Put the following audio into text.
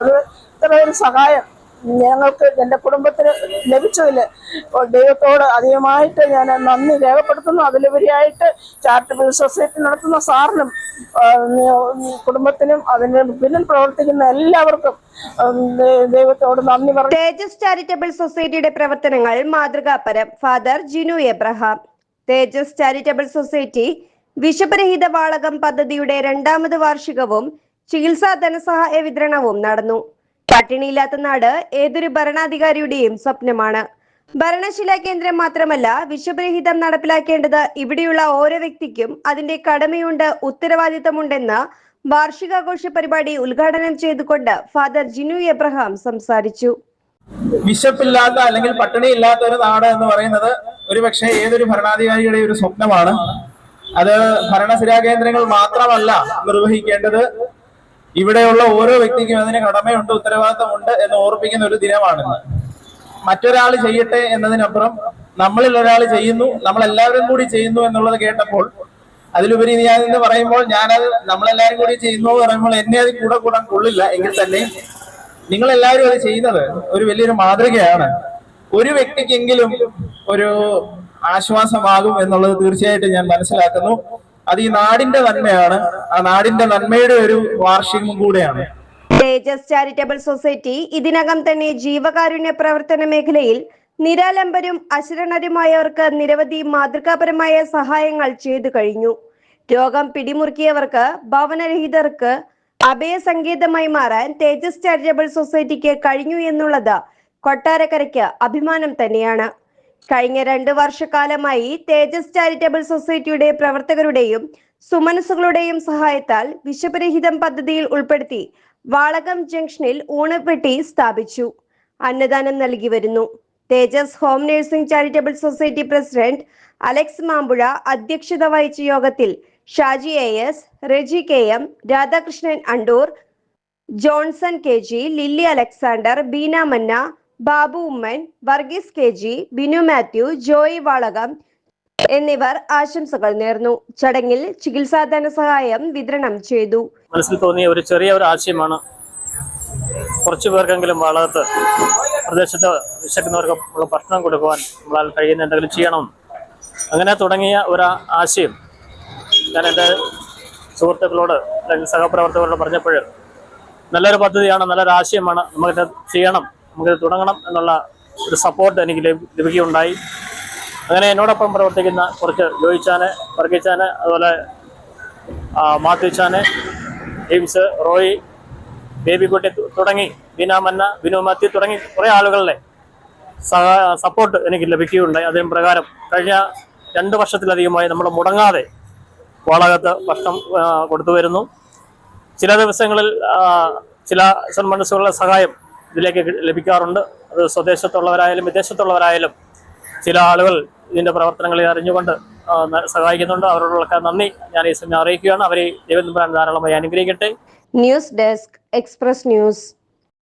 ഇത്ര ഒരു സഹായം ഞങ്ങൾക്ക് എന്റെ കുടുംബത്തിന് ലഭിച്ചതിൽ ദൈവത്തോട് അധികമായിട്ട് ഞാൻ നന്ദി രേഖപ്പെടുത്തുന്നു. അതിലുപരിയായിട്ട് ചാരിറ്റബിൾ സൊസൈറ്റി നടത്തുന്ന സാറിനും കുടുംബത്തിനും അതിന് പിന്നിൽ പ്രവർത്തിക്കുന്ന എല്ലാവർക്കും ദൈവത്തോട് നന്ദി പറഞ്ഞു തേജസ് ചാരിറ്റബിൾ സൊസൈറ്റിയുടെ പ്രവർത്തനങ്ങൾ മാതൃകാപരം. Father Jinu Abraham. Tejas charitable society വിഷപരഹിത Valakom പദ്ധതിയുടെ രണ്ടാമത് വാർഷികവും ചികിത്സാ ധനസഹായ വിതരണവും നടന്നു. പട്ടിണിയില്ലാത്ത നാട് ഏതൊരു ഭരണാധികാരിയുടെയും സ്വപ്നമാണ്. ഭരണശിലാ കേന്ദ്രം മാത്രമല്ല വിശ്വപരിഹിതം നടപ്പിലാക്കേണ്ടത് ഇവിടെയുള്ള ഓരോ വ്യക്തിക്കും അതിന്റെ കടമയുണ്ട് ഉത്തരവാദിത്തമുണ്ടെന്ന് വാർഷികാഘോഷ പരിപാടി ഉദ്ഘാടനം ചെയ്തുകൊണ്ട് ഫാദർ ജിനു എബ്രഹാം സംസാരിച്ചു. വിശപ്പില്ലാത്ത അല്ലെങ്കിൽ പട്ടിണിയില്ലാത്ത ഒരു നാട് എന്ന് പറയുന്നത് ഒരുപക്ഷെ ഏതൊരു ഭരണാധികാരിയുടെ ഒരു സ്വപ്നമാണ്. അത് ഭരണസിരാ കേന്ദ്രങ്ങൾ മാത്രമല്ല നിർവഹിക്കേണ്ടത് ഇവിടെയുള്ള ഓരോ വ്യക്തിക്കും അതിന് കടമയുണ്ട് ഉത്തരവാദിത്തമുണ്ട് എന്ന് ഓർപ്പിക്കുന്ന ഒരു ദിനമാണ് മറ്റൊരാൾ ചെയ്യട്ടെ എന്നതിനപ്പുറം നമ്മളിൽ ഒരാൾ ചെയ്യുന്നു നമ്മൾ എല്ലാവരും കൂടി ചെയ്യുന്നു എന്നുള്ളത് കേട്ടപ്പോൾ അതിലുപരി ഞാൻ എന്ന് പറയുമ്പോൾ ഞാനത് നമ്മളെല്ലാവരും കൂടി ചെയ്യുന്നു എന്ന് പറയുമ്പോൾ എന്നെ അത് കൂടെ കൂടാൻ കൊള്ളില്ല. എങ്കിൽ തന്നെ നിങ്ങൾ എല്ലാവരും അത് ചെയ്യുന്നത് ഒരു വലിയൊരു മാതൃകയാണ്. ഒരു വ്യക്തിക്കെങ്കിലും ഒരു ആശ്വാസമാകും എന്നുള്ളത് തീർച്ചയായിട്ടും ഞാൻ മനസ്സിലാക്കുന്നു. അത് ഈ നാടിന്റെ നന്മയാണ്. ആ നാടിന്റെ നന്മയുടെ ഒരു വാർഷികം കൂടെയാണ്. തേജസ് ചാരിറ്റബിൾ സൊസൈറ്റി ഇതിനകം തന്നെ ജീവകാരുണ്യ പ്രവർത്തന മേഖലയിൽ നിരാലംബരും അശരണരുമായവർക്ക് നിരവധി മാതൃകാപരമായ സഹായങ്ങൾ ചെയ്തു കഴിഞ്ഞു. രോഗം പിടിമുറുക്കിയവർക്ക് ഭവനരഹിതർക്ക് അഭയസങ്കേതമായി മാറാൻ തേജസ് ചാരിറ്റബിൾ സൊസൈറ്റിക്ക് കഴിഞ്ഞു എന്നുള്ളത് കൊട്ടാരക്കരയ്ക്ക് അഭിമാനം തന്നെയാണ്. കഴിഞ്ഞ രണ്ട് വർഷക്കാലമായി തേജസ് ചാരിറ്റബിൾ സൊസൈറ്റിയുടെ പ്രവർത്തകരുടെയും സുമനസുകളുടെയും സഹായത്താൽ വിശപരഹിതം പദ്ധതിയിൽ ഉൾപ്പെടുത്തി വാളകം ജംഗ്ഷനിൽ ഊണപ്പെട്ടി സ്ഥാപിച്ചു. അന്നദാനം നൽകി വരുന്നു. Tejas home nursing charitable society president Alex Mampuzha അധ്യക്ഷത വഹിച്ച യോഗത്തിൽ Shaji A S Reji K M Radhakrishnan Andoor Johnson K G Lilly Alexander Beena Manna Babu Oommen Varghese K G Binu Mathew Joy Valakom എന്നിവർ ആശംസകൾ നേർന്നു. ചടങ്ങിൽ ചികിത്സാ ധനസഹായം വിതരണം ചെയ്തു. മനസ്സിൽ തോന്നിയ ഒരു ചെറിയ ഒരു ആശയമാണ്. കുറച്ചു പേർക്കെങ്കിലും വളകത്ത് പ്രദേശത്ത് വിശക്കുന്നവർക്ക് ഭക്ഷണം കൊടുക്കുവാൻ നമ്മളാൽ കഴിയുന്ന എന്തെങ്കിലും ചെയ്യണം. അങ്ങനെ തുടങ്ങിയ ഒരു ആശയം ഞാൻ എന്റെ സുഹൃത്തുക്കളോട് അല്ലെങ്കിൽ സഹപ്രവർത്തകരോട് പറഞ്ഞപ്പോൾ നല്ലൊരു പദ്ധതിയാണ് നല്ലൊരു ആശയമാണ് നമുക്കിത് ചെയ്യണം. നമുക്കിത് തുടങ്ങണം എന്നുള്ള ഒരു സപ്പോർട്ട് എനിക്ക് ലഭി- ലഭിക്കുകയുണ്ടായി. അങ്ങനെ എന്നോടൊപ്പം പ്രവർത്തിക്കുന്ന കുറച്ച് ജോയിച്ചാന് വർഗീച്ചാന് അതുപോലെ മാത്യുച്ചാന് ജെയിംസ് റോയി ബേബിക്കുട്ടി തുടങ്ങി ബിനാമന്ന മന്ന ബിനു മാത്യു തുടങ്ങി കുറേ ആളുകളുടെ സപ്പോർട്ട് എനിക്ക് ലഭിക്കുകയുണ്ടായി. അതേ പ്രകാരം കഴിഞ്ഞ രണ്ട് വർഷത്തിലധികമായി നമ്മൾ മുടങ്ങാതെ വാളകത്ത് ഭക്ഷണം കൊടുത്തു വരുന്നു. ചില ദിവസങ്ങളിൽ ചില സന്മനസ്സുകളുടെ സഹായം ഇതിലേക്ക് ലഭിക്കാറുണ്ട്. അത് സ്വദേശത്തുള്ളവരായാലും വിദേശത്തുള്ളവരായാലും ചില ആളുകൾ ഇതിന്റെ പ്രവർത്തനങ്ങളെ അറിഞ്ഞുകൊണ്ട് സഹായിക്കുന്നുണ്ട്. അവരോടുള്ള നന്ദി. ഞാൻ ഈ സമയം അറിയിക്കുകയാണ്. അവരെ ദൈവം ധാരാളമായി അനുഗ്രഹിക്കട്ടെ. News desk express news.